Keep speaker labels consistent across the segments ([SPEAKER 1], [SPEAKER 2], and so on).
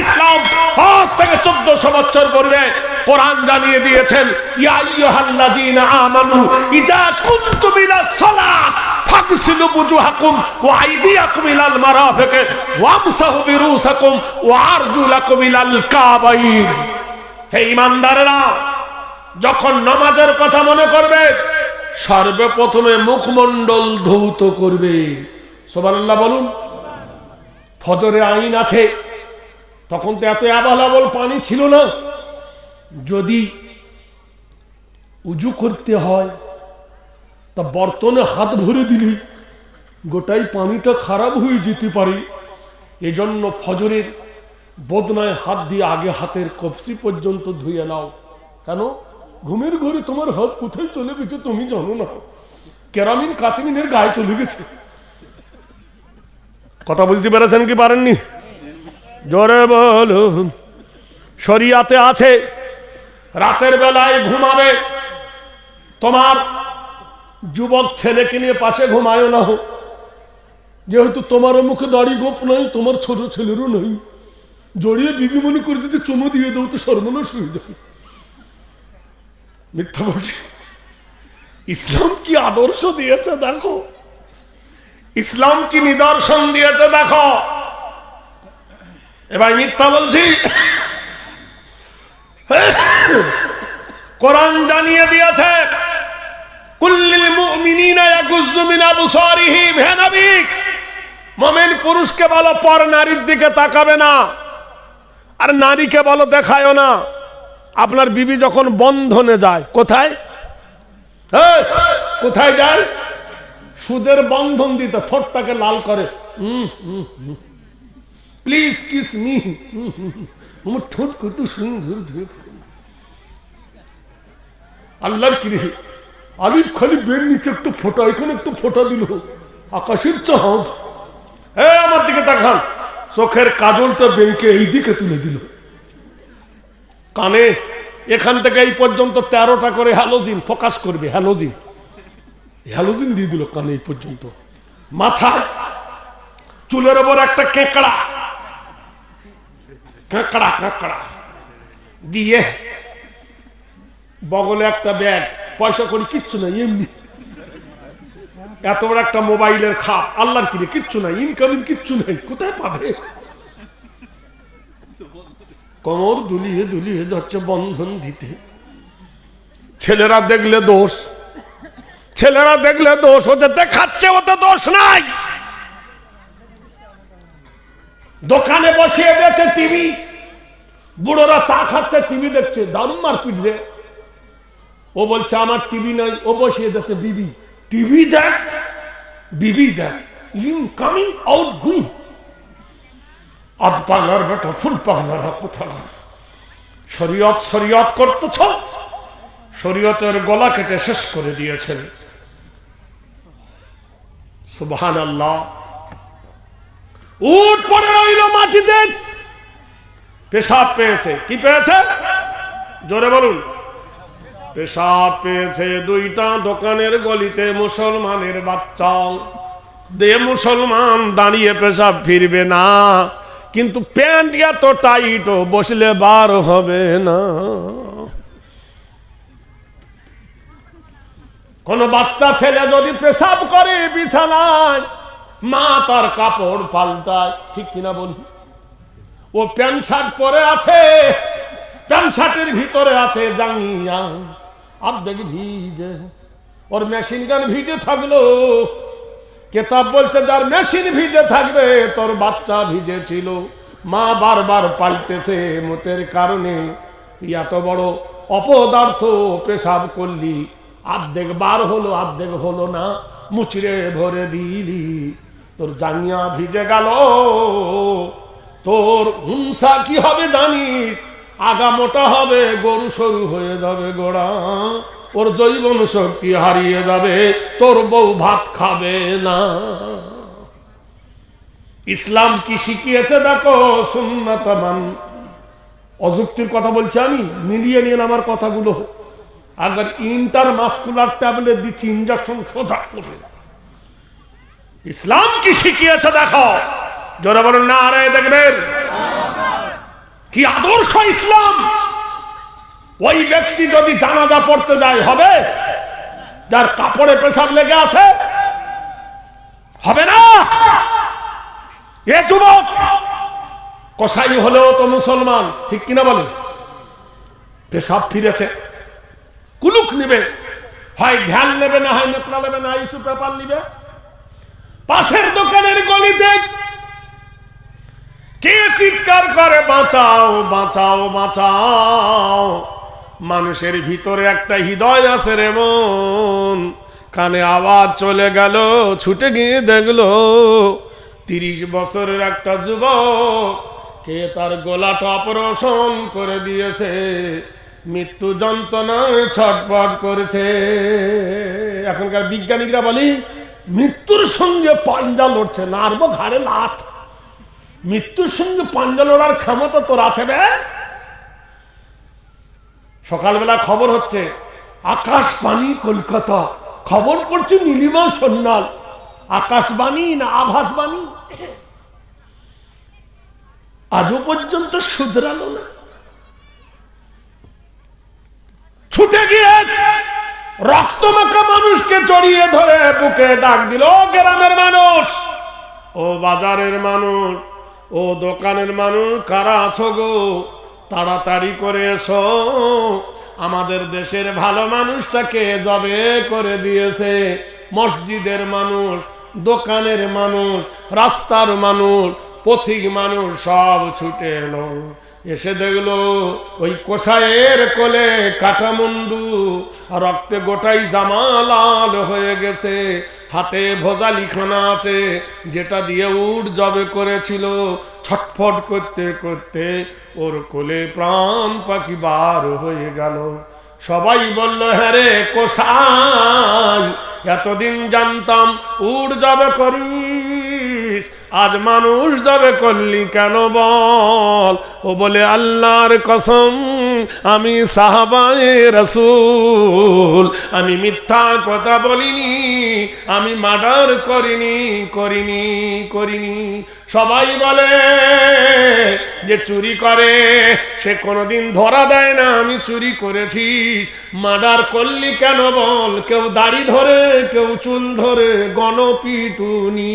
[SPEAKER 1] ইসলাম থেকে 1400 বছর পূর্বে কোরআন জানিয়ে দিয়েছেন, ইয়া আমানু ইজা কুনতুম ইলা ফাগসিলু বুজুহাকুম ওয়া আইদিয়াকুম ইলাল বিরুসাকুম ওয়া আরজুলাকুম ইলাল কাবাইন। হে যখন নামাজের কথা মনে করবে, সর্বপ্রথমে মুখমণ্ডল ধৌত করবে। সোবাল্লাহ বলুন। ফজরে আইন আছে, তখন তো এত অ্যাভেলেবল পানি ছিল না। যদি উজু করতে হয়, তা বর্তনে হাত ভরে দিলে, গোটাই পানিটা খারাপ হয়ে যেতে পারে। এজন্য ফজরের বদনায় হাত দিয়ে আগে হাতের কপসি পর্যন্ত ধুয়ে নাও। কেন? ঘুমের ঘরে তোমার হাত কোথায় চলে গেছে তুমি জানো না। কেরামিন কাতিমিনের গায়ে চলে গেছে। কথা বুঝতে পেরেছেন কি পারেননি? জোরে বলুন। শরিয়াতে আছে, রাতের বেলায় ঘুমাবে। তোমার যুবক ছেলেকে নিয়ে পাশে ঘুমায়ও না হোক। যেহেতু তোমারও মুখে দাড়ি গোপ নাই, তোমার ছোট ছেলেরও নাই। জড়িয়ে বিবি মনে করে যদি চুমো দিয়ে দাও তো সর্বনাশ হয়ে যাবে। মিথ্যা বলছি। ইসলাম কি আদর্শ দিয়েছে, দেখো। ইসলাম কি নিদর্শন দিয়েছে দেখো। এবার মিথ্যা বলছি। কোরআন জানিয়ে দিয়েছে পুরুষকে বলো পর নারীর দিকে তাকাবে না আর নারীকে বলো দেখায়ও না। আপনার বিবি যখন বন্ধনে যায় কোথায়? এই, কোথায় যায়? সুদের বন্ধন দিতে ঠোঁটটাকে লাল করে। প্লিজ কিস মি ঠোঁট কত সুন্দর আল্লাহর কি রে আলিফ খালি বের নিচে একটু ফোটা, এখানে একটু ফোটা দিল। আকাশের চাঁদ। এ, আমার দিকে দেখান চোখের কাজলটা বেঁকে এই দিকে তুলে দিল। কানে, এখান থেকে এই পর্যন্ত তেরোটা করে হ্যালোজিন ফোকাস করবে, হ্যালোজিন। হ্যালোজিন দিয়ে দিল কানে এই পর্যন্ত। মাথায় চুলের ওপর একটা কেঁকড়া। কাঁকড়া কাঁকড়া। দিয়ে বগলে একটা ব্যাগ, পয়সা করি, কিচ্ছু নাই, এমনি। এত বড় একটা মোবাইলের খাপ, আল্লাহর কিনে কিচ্ছু নাই ইনকামিং কিচ্ছু নাই, কোথায় পাবে? কোমর দুলিয়ে দুলিয়ে যাচ্ছে বন্ধন দিতে। ছেলেরা দেখলে দোষ। ছেলেরা দেখলে দোষ হতে দেখাচ্ছে ওতে দোষ নাই। দোকানে বসিয়ে দিয়েছে টিভি। বুড়োরা চা খাচ্ছে, টিভি দেখছে, দারুণ মারপিট রে। ও বলছে, আমার টিভি নাই। ও বসিয়ে দিয়েছে, বিবি, টিভি দেখ, বিবি দেখ। ইউ কামিং আউট গুইং আধ বেটা ফুল পাগলারা কোথা শরীয়ত শরীয়ত করতেছ? শরীয়তের গলা কেটে শেষ করে দিয়েছেন। সুবহান আল্লাহ উঠ পড়ে রইল মাটিতে। পেশাব পেয়েছে। কি পেয়েছে? জোরে বলুন। পেশাব পেয়েছে দুইটা দোকানের গলিতে মুসলমানের বাচ্চা। দে মুসলমান, দাঁড়িয়ে পেশাব ফিরবে না। কিন্তু প্যান্ট এত টাইট, বসলে বার হবে না। কোন বাচ্চা ছেলে যদি পেশাব করে বিছানায়, মা তার কাপড় পাল্টায়, ঠিক কিনা বলি ও প্যান্ট শার্ট পরে আছে, প্যান্ট শার্টের ভিতরে আছে জাঙ্গিয়া, অর্ধেক ভিজে। ওর মেশিন গান ভিজে থাকল, কেতাব বলছে, যার মেশিন ভিজে থাকবে, তোর বাচ্চা ভিজে ছিল। মা বারবার পাল্টেছে মতের কারণে, তুই এত বড় অপদার্থ পেশাব করলি আর্ধেক বার হলো, আর্ধেক হলো না। মুচড়ে ভরে দিলি, তোর জাঙ্গিয়া ভিজে গেল। তোর হিংসা কি হবে জানিস আগা মোটা হবে, গরু সরু হয়ে যাবে গোড়া। ওর জৈবন শক্তি হারিয়ে যাবে, তোর বউ ভাত খাবে না। ইসলাম কি শিখিয়েছে দেখো, সুন্নাতামান। অযুক্তির কথা বলছি আমি, মিলিয়ে নিন আমার কথাগুলো। আবার ইন্টার মাস্কুলার ট্যাবলেট দিচ্ছি ইঞ্জেকশন সোজা করে ইসলাম কি শিখিয়েছে দেখো? জোরে বলুন, না, আরে, দেখবেন? কি আদর্শ ইসলাম? ওই ব্যক্তি যদি জানাজা পড়তে যায়, হবে? যার কাপড়ে পেশাব লেগে আছে? হবে না? এ যুবক, কসাই হলেও তো মুসলমান, ঠিক কিনা বলেন? পেশাব ফিরেছে। কুলুক নিবে। হয় ধ্যান নেবে না, হয় নেপলা নেবে না, ইস্যু পেপার নিবে। পাশের দোকানের গলিতে কে চিৎকার করে, বাঁচাও বাঁচাও বাঁচাও। মানুষের ভিতরে একটা হৃদয় আছে রে মন। কানে আওয়াজ চলে গেল, ছুটে গিয়ে দেখল তিরিশ বছরের একটা যুবক কে তার গোলাটা অপারেশন করে দিয়েছে। মৃত্যু যন্ত্রণায় ছটফট করেছে। এখনকার বিজ্ঞানীরা বলি, মৃত্যুর সঙ্গে পাঞ্জা লড়ছে নারব ঘাড়ে লাথ মৃত্যুর সঙ্গে পাঞ্জা লড়ার ক্ষমতা তোর আছে বে? সকালবেলা খবর হচ্ছে, আকাশবাণী কলকাতা। খবর পড়ছে নীলিমা সন্ন্যাল। আকাশবাণী না আভাসবাণী? আজও পর্যন্ত শুধরালো না। ছুটে গিয়ে রক্তমাখা মানুষকে জড়িয়ে ধরে বুকে ডাক দিল, "ও গ্রামের মানুষ, ও বাজারের মানুষ, ও দোকানের মানুষ, কারা আছো গো? তাড়াতাড়ি করে এসো। আমাদের দেশের ভালো মানুষটাকে জবে করে দিয়েছে। মসজিদের মানুষ, দোকানের মানুষ, রাস্তার মানুষ, পথিক মানুষ সব ছুটে এলো। এসে দেখল ওই কোষায়ের কোলে কাটামুন্ডু আর রক্তে গোটাই জামা লাল হয়ে গেছে। হাতে ভোজা লিখানা আছে, যেটা দিয়ে উঠ জবে করেছিল। ছটফট করতে করতে ওর কোলে প্রাণ পাখি বার হয়ে গেল। সবাই বলল হ্যাঁ রে কোষাই এতদিন জানতাম উড় যাবে করিস। আজ মানুষ যাবে করলি কেন বল? ও বলে, আল্লাহর কসম, আমি সাহাবায়ে রসুল। আমি মিথ্যা কথা বলিনি, আমি মার্ডার করিনি করিনি করিনি। সবাই বলে যে চুরি করে, সে কোনোদিন ধরা দেয় না, আমি চুরি করেছিস মার্ডার করলি কেন বল? কেউ দাড়ি ধরে, কেউ চুল ধরে, গণপিটুনি।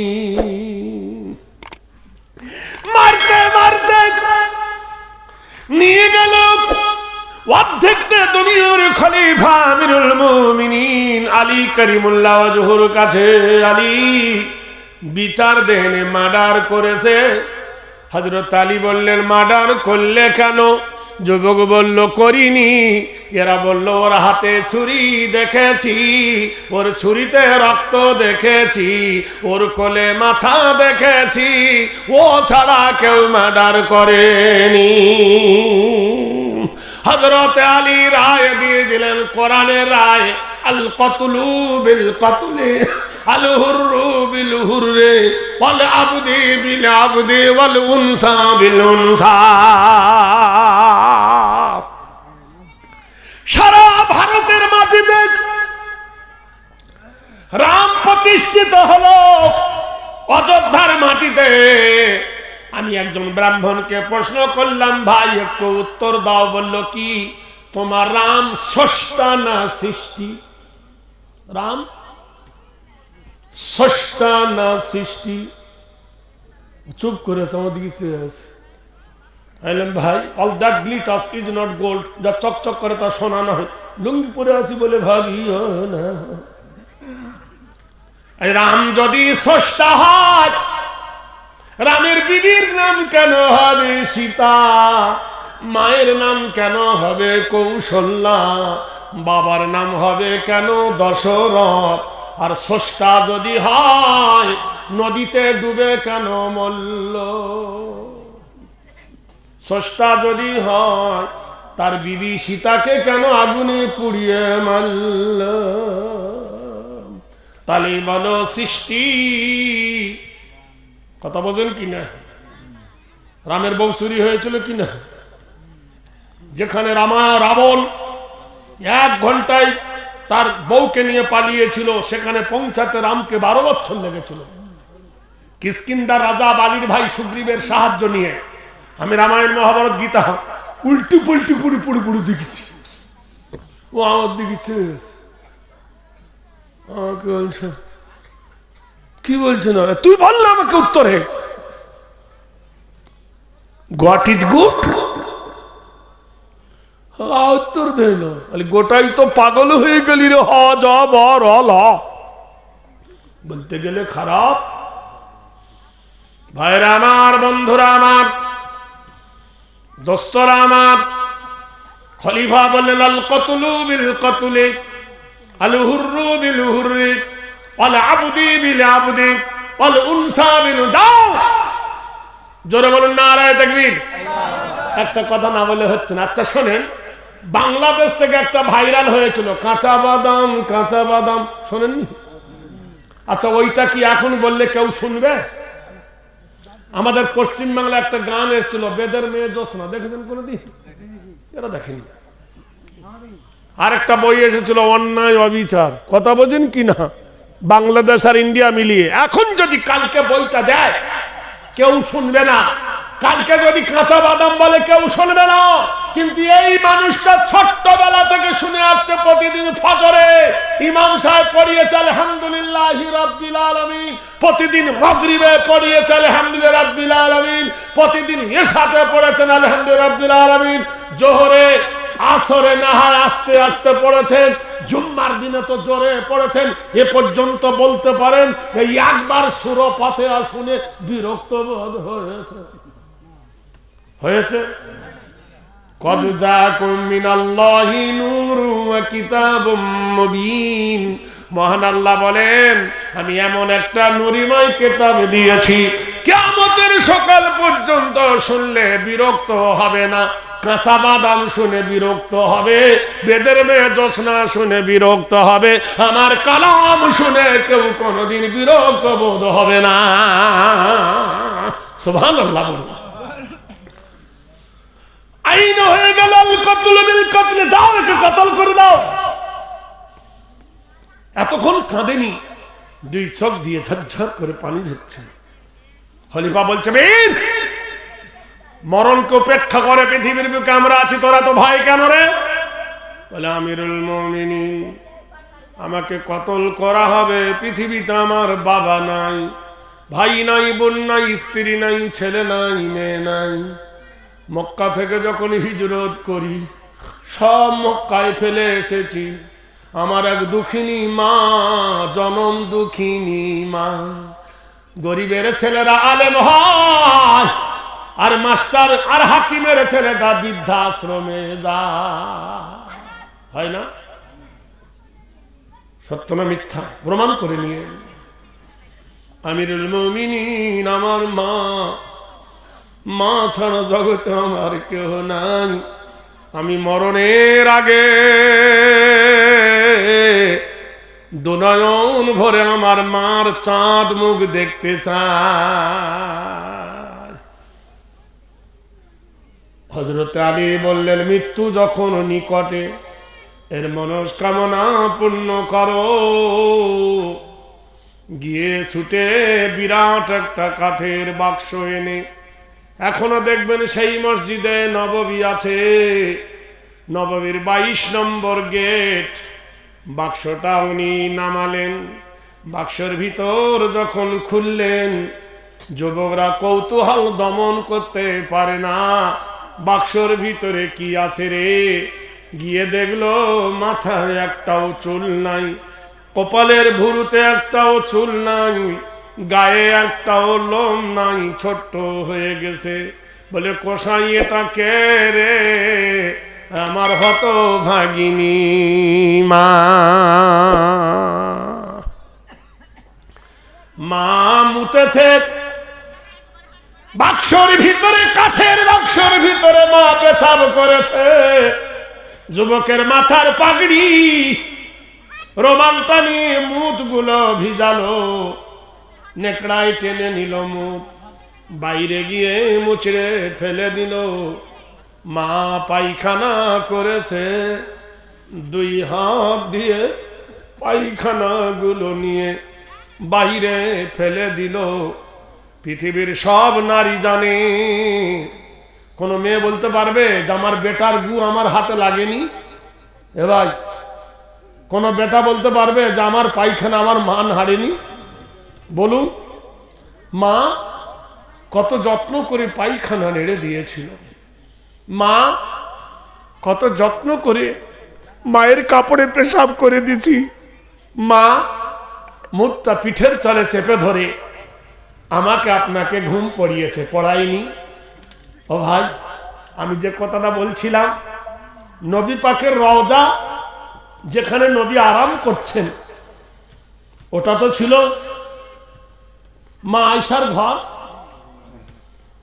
[SPEAKER 1] মারতে মারতে। নিয়ে গেল অর্ধেকটা দুনিয়ার খলিফা আমিরুল মুমিনিন। আলী করিমুল্লাহ জহুর কাছে আলী বিচার দেন মার্ডার করেছে। হজরত আলী বললেন, মার্ডার করলে কেন? যুবক বলল, করিনি। এরা বলল, ওর হাতে ছুরি দেখেছি, ওর ছুরিতে রক্ত দেখেছি, ওর কোলে মাথা দেখেছি, ও ছাড়া কেউ মার্ডার করেনি। হজরত আলী রায় দিয়ে দিলেন, কোরআনের রায় আল কতলু বিল কতলে সারা ভারতের মাটিতে রাম প্রতিষ্ঠিত হলো অযোধ্যার মাটিতে। আমি একজন ব্রাহ্মণকে প্রশ্ন করলাম, ভাই, একটু উত্তর দাও। বলল, কি? তোমার রাম স্রষ্টা না সৃষ্টি? রাম স্রষ্টা না সৃষ্টি? চুপ আছে আইলাম, ভাই অল দ্যাট নট গোল্ড চকচক করে লুঙ্গি পরে আছি বলে ভাবি রাম, যদি স্রষ্টা হয়, রামের বিবির নাম কেন হবে সীতা? মায়ের নাম কেন হবে কৌশল্যা? বাবার নাম হবে কেন দশরথ? আর স্রষ্টা যদি হয়, নদীতে ডুবে কেন মল্ল স্রষ্টা যদি হয়, তার বিবি সীতাকে কেন আগুনে পুড়িয়ে মারল? তাহলে বলো সৃষ্টি, কথা বোঝেন কি না? রামের বউ চুরি হয়েছিল কি না? যেখানে রামা রাবণ এক ঘন্টায় তার বউকে নিয়ে পালিয়েছিল, সেখানে পৌঁছাতে রামকে বারো বছর লেগেছিল। কিসকিন্দার রাজা বালির ভাই সুগ্রীবের সাহায্য নিয়ে আমি রামায়ণ মহাভারত গীতা উল্টু পুল্টু পুরু পুরু পুরু দেখেছি। ও আমার দেখেছে আমাকে বলছে, কি বলছেন ওরা? তুই বল না আমাকে উত্তরে হোয়াট ইজ গুড উত্তর দেয় না। গোটাই তো পাগল হয়ে গেলি রে হ যা ল। বলতে গেলে খারাপ। ভাইরা আমার বন্ধুরা আমার দোস্তরা আমার খলিফা বললেন আল কতুলু বিল কতুলে আল হুররু বিল হুররি আল আবদি বিল আবদি আল উনসা বিল যাও জোরে বলুন না আলায় তাকবীর একটা কথা না বলে হচ্ছে না। আচ্ছা শোনেন। বাংলাদেশ থেকে একটা ভাইরাল হয়েছিল, কাঁচা বাদাম কাঁচা বাদাম, শোনেননি? আচ্ছা ওইটা কি এখন বললে কেউ শুনবে? আমাদের পশ্চিম বাংলায় একটা গান এসেছিল, বেদের মেয়ে জোসনা দেখেছেন কোনোদিন? এরা দেখেনি। আর একটা বই এসেছিল, অন্যায় অবিচার। কথা বোঝেন কি না? বাংলাদেশ আর ইন্ডিয়া মিলিয়ে। এখন যদি কালকে বইটা দেয় কেউ শুনবে না। কালকে যদি কাঁচা বাদাম বলে কেউ শুনবে না, কিন্তু এই মানুষটা ছোট্টবেলা থেকে শুনে আসছে প্রতিদিন ফজরে। ইমাম সাহেব পড়িয়েছে, আলহামদুলিল্লাহ রাব্বিল আলমিন। প্রতিদিন মাগরিবে পড়িয়েছে, আলহামদুলিল্লাহ রাব্বিল আলমিন। প্রতিদিন এসাতে পড়েছেন, আলহামদুলিল্লাহ রাব্বিল আলামিন। জোহরে আসরে না হয় আস্তে আস্তে পড়েছেন, জুম্মার দিনে তো জোরে পড়েছেন, এ পর্যন্ত বলতে পারেন এই একবার সুর পথে শুনে বিরক্ত বোধ হয়েছে। হয়েছে? কদ জাকুম মিনাল্লাহি নূরু ওয়া কিতাবুম মুবিন। মহান আল্লাহ বলেন, আমি এমন একটা নুরিময় কিতাব দিয়েছি, কিয়ামতের সকাল পর্যন্ত শুনলে বিরক্ত হবে না। কাঁচা শুনে বিরক্ত হবে, বেদের মেয়ে জোসনা শুনে বিরক্ত হবে, আমার কালাম শুনে কেউ কোনোদিন বিরক্ত বোধ হবে না। বলুন। আইন হয়ে গেল, কতল যাও একে কতল করে দাও। এতক্ষণ কাঁদেনি, দুই চোখ দিয়ে ঝরঝর করে পানি ঢুকছে খলিফা বলছে, বীর মরণকে উপেক্ষা করে পৃথিবীর বুকে আমরা আছি, তোরা তো ভয় কেন রে? বলে, আমিরুল মমিনিন, আমাকে কতল করা হবে? পৃথিবীতে আমার বাবা নাই, ভাই নাই, বোন নাই, স্ত্রী নাই, ছেলে নাই, মেয়ে নাই। মক্কা থেকে যখন হিজরত করি, সব মক্কায় ফেলে এসেছি। আমার এক দুঃখিনী মা, জনম দুঃখিনী মা। গরিবের ছেলেরা আলেম হয়। আর মাস্টার আর হাকিমের ছেলেটা বৃদ্ধাশ্রমে যা হয় না? সত্য না মিথ্যা? প্রমাণ করে নিয়ে। আমিরুল মমিনিন, আমার মা। মা ছাড়া জগতে আমার কেউ নাই। আমি মরণের আগে দুনয়ন ভরে আমার মার চাঁদ মুখ দেখতে চাই। হজরত আলী বললেন, মৃত্যু যখন নিকটে, এর মনস্কামনা পূর্ণ করো। গিয়ে ছুটে বিরাট একটা কাঠের বাক্স এনে এখনও দেখবেন সেই মসজিদে নববী আছে। নববীর বাইশ নম্বর গেট। বাক্সটা উনি নামালেন। বাক্সের ভিতর যখন খুললেন, যুবকরা কৌতূহল দমন করতে পারে না। বাক্সর ভিতরে কি আছে রে? গিয়ে দেখল মাথায় একটাও চুল নাই, কপালের ভুরুতে একটাও চুল নাই, গায়ে একটাও লোম নাই, ছোট্ট হয়ে গেছে। বলে কষাই এটা কে রে? আমার হত ভাগিনী মা। মা মুতেছে বাক্সর ভিতরে, কাঠের বাক্সর ভিতরে মা পেশাব করেছে। যুবকের মাথার পাগড়ি, রোমালটা নিয়ে মুখগুলো ভিজালো। নেকড়ায় টেনে নিল মুখ বাইরে গিয়ে মুচড়ে ফেলে দিল। মা পায়খানা করেছে, দুই হাত দিয়ে পায়খানা গুলো নিয়ে বাইরে ফেলে দিল। পৃথিবীর সব নারী জানে। কোনো মেয়ে বলতে পারবে যে, আমার বেটার গু আমার হাতে লাগেনি। এ ভাই, কোনো বেটা বলতে পারবে যে, আমার পায়খানা, আমার মান হারেনি। বলুন, মা কত যত্ন করে পায়খানা নেড়ে দিয়েছিল। মা কত যত্ন করে মায়ের কাপড়ে পেশাব করে দিছি মা মুখটা পিঠের চলে চেপে ধরে আমাকে আপনাকে ঘুম পড়িয়েছে, পড়াইনি। ও ভাই, আমি যে কথাটা বলছিলাম, নবী পাকের রওজা যেখানে নবী আরাম করছেন, ওটা তো ছিল মা আয়সার ঘর।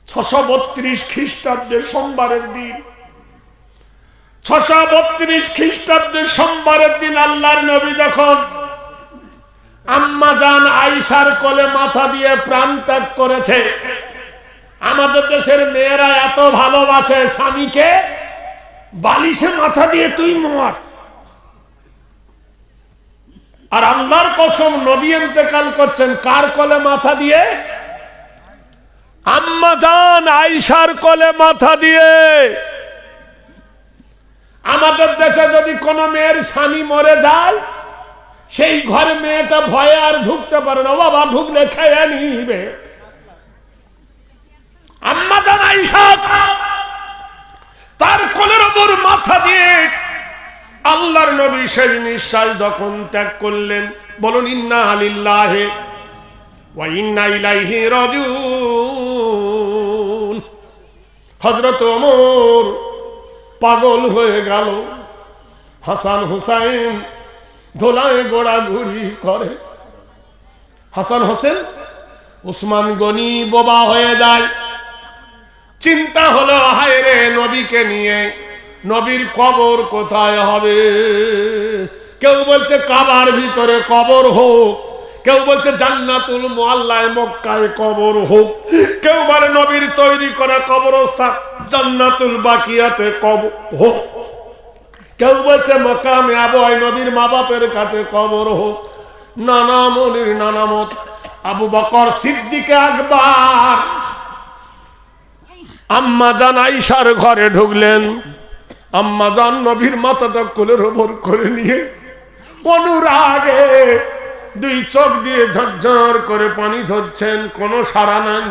[SPEAKER 1] ছশো বত্রিশ খ্রিস্টাব্দের সোমবারের দিন, ছশো বত্রিশ খ্রিস্টাব্দের সোমবারের দিন আল্লাহর নবী যখন আম্মা জান আইসার কোলে মাথা দিয়ে প্রাণ ত্যাগ করেছে। আমাদের দেশের মেয়েরা এত ভালোবাসে স্বামীকে, বালিশে মাথা দিয়ে তুই মর। আর আল্লাহর কসম নবী ইন্তেকাল করছেন, কার কোলে মাথা দিয়ে? আম্মা জান আইসার কোলে মাথা দিয়ে। আমাদের দেশে যদি কোনো মেয়ের স্বামী মরে যায় সেই ঘরে মেয়েটা ভয়ে আর ঢুকতে পারে না। বাবা, ঢুকলে খেয়ে নিবে। আম্মা জান আইসা তার কোলের ওপর মাথা দিয়ে আল্লাহর নবী সেই নিঃশ্বাস যখন ত্যাগ করলেন, বলুন, ইন্না আলিল্লাহে ওমর পাগল হয়ে গেল। হাসান হুসাইন ধোলায় গোড়াঘুরি করে। হাসান হোসেন উসমান গনি বোবা হয়ে যায়। চিন্তা হলো, হায় রে নবীকে নিয়ে, নবীর কবর কোথায় হবে? কেউ বলছে কাবার ভিতরে কবর হোক, কেউ বলছে জান্নাতুল মোয়াল্লায় মক্কায় কবর হোক, কেউ বলে নবীর তৈরি করা কবরস্থান জান্নাতুল বাকিয়াতে কবর হোক। কেউ বলছে মকামে আবহাওয়ায় নবীর মা বাপের কাছে কবর হোক। নানা মনির, নানা মত। আবু বকর সিদ্দিকে আকবর। আম্মা জান আইসার ঘরে ঢুকলেন। আম্মা জান নবীর মাথাটা কোলের ওপর করে নিয়ে অনুরাগে দুই চোখ দিয়ে ঝরঝর করে পানি ঝরছেন, কোনো সারা নাই।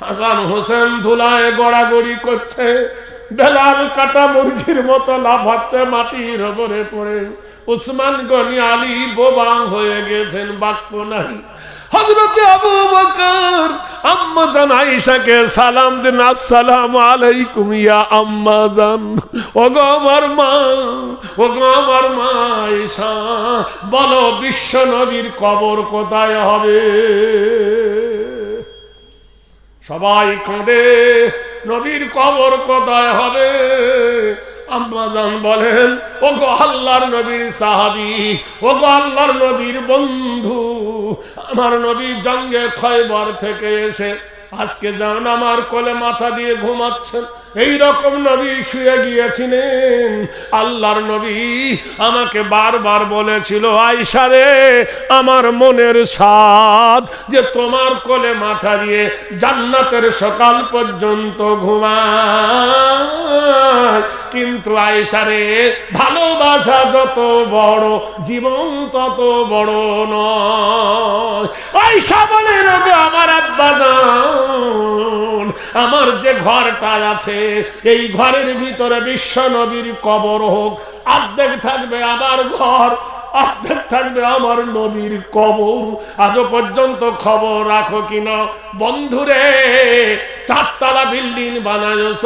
[SPEAKER 1] হাসান হোসেন ধুলায় গড়াগড়ি করছে। বেলাল কাটা মুরগির মতো লাফাচ্ছে, মাটির ওপরে পড়ে। উসমান গনি আলী বোবা হয়ে গেছেন বাক্য নাই হজরতে সালাম ওগো ওগো বলো বিশ্ব নবীর কবর কোথায় হবে? সবাই কাঁদে। নবীর কবর কোথায় হবে? আম্মাজান বলেন ও গো আল্লাহর নবীর সাহাবি ও গো আল্লাহর নবীর বন্ধু, আমার নবী জঙ্গে খয়বার থেকে এসে আজকে যান আমার কোলে মাথা দিয়ে ঘুমাচ্ছেন। এই রকম নবী শুয়ে গিয়েছিলেন। আল্লাহর নবী আমাকে বারবার বলেছিল আইসারে আমার মনের স্বাদ যে তোমার কোলে মাথা দিয়ে জান্নাতের সকাল পর্যন্ত ঘুমায়। কিন্তু আইসারে ভালোবাসা যত বড়, জীবন তত বড় নয়। আইসা বলে, রবে আমার আব্বা আমার যে ঘরটা আছে এই ঘরের ভিতরে বিশ্ব নবীর কবর হোক অর্ধেক থাকবে আমার ঘর, অর্ধেক থাকবে আমার নবীর কবর। আজও পর্যন্ত খবর রাখো কিনা? বন্ধুরে, চারতলা বিল্ডিং বানায়ছ,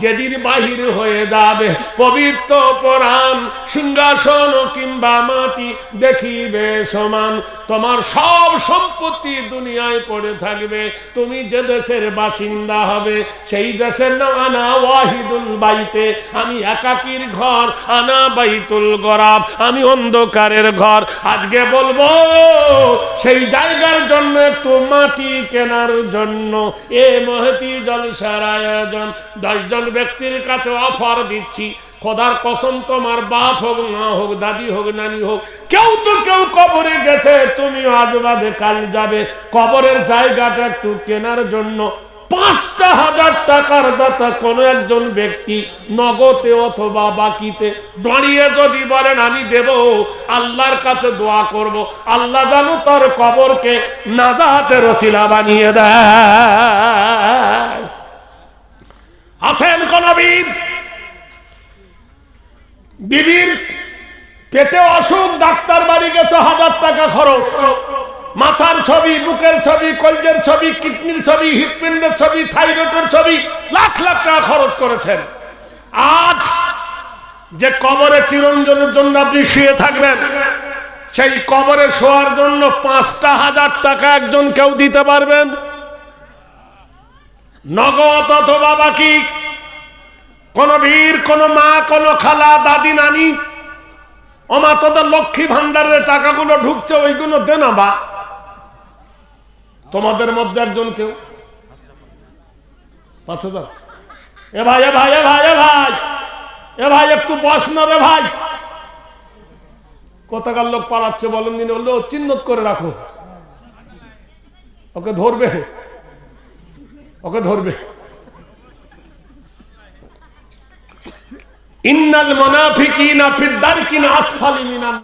[SPEAKER 1] যেদিন বাহির হয়ে যাবে পবিত্র পরাণ সিংহাসন কিংবা মাটি দেখিবে সমান। তোমার সব সম্পত্তি দুনিয়ায় পড়ে থাকবে, তুমি যে দেশের বাসিন্দা হবে, সেই দেশের নাম আনা ওয়াহিদুল বাইতে। আমি একাকির ঘর আনা বাইতুল গরাব, আমি অন্ধকারের ঘর। আজকে বলব, সেই জায়গার জন্য, একটু মাটি কেনার জন্য, এ মহতি জলসার আয়োজন। দশজন ব্যক্তির কাছে অফার দিচ্ছি, খোদার কসম তোমার বাপ হোক, মা হোক, দাদি হোক, নানি হোক, কেউ তো কেউ কবরে গেছে, তুমি আজ বাদে কাল যাবে। কবরের জায়গাটা একটু কেনার জন্য পাঁচটা হাজার টাকার দাতা কোনো একজন ব্যক্তি নগদে অথবা বাকিতে দাঁড়িয়ে যদি বলেন, আমি দেব, আল্লাহর কাছে দোয়া করব। আল্লাহ জানো তার কবরকে নাজাতে রসিলা বানিয়ে দেয়। আছেন কোন বীর? বিবির পেটে অসুখ, ডাক্তার বাড়ি গেছে, হাজার টাকা খরচ। মাথার ছবি, বুকের ছবি, কলজের ছবি, কিডনির ছবি, হৃৎপিণ্ডের ছবি, থাইরয়েডের ছবি লাখ লাখ টাকা খরচ করেছেন। আজ যে কবরে চিরঞ্জনের জন্য আপনি শুয়ে থাকবেন, সেই কবরে শোয়ার জন্য পাঁচটা হাজার টাকা একজন কেউ দিতে পারবেন? নগদ অথবা বাকি? কোন বীর, কোন মা, কোন খালা, দাদি, নানি? ওমা, তোদের লক্ষ্মী ভান্ডারের টাকাগুলো ঢুকছে, ওইগুলো দে না বা। তোমাদের মধ্যে একজন কেউ? পাঁচ হাজার। এ ভাই এ ভাই এ ভাই এ ভাই। এ ভাই, একটু বস না রে ভাই। কোথাকার লোক পালাচ্ছে বলেন দিন বলল চিহ্নত করে রাখো। ওকে ধরবে। ওকে ধরবে। ইন্নাল মুনাফিকিনা ফিদ দারকিন আসফালি মিনান।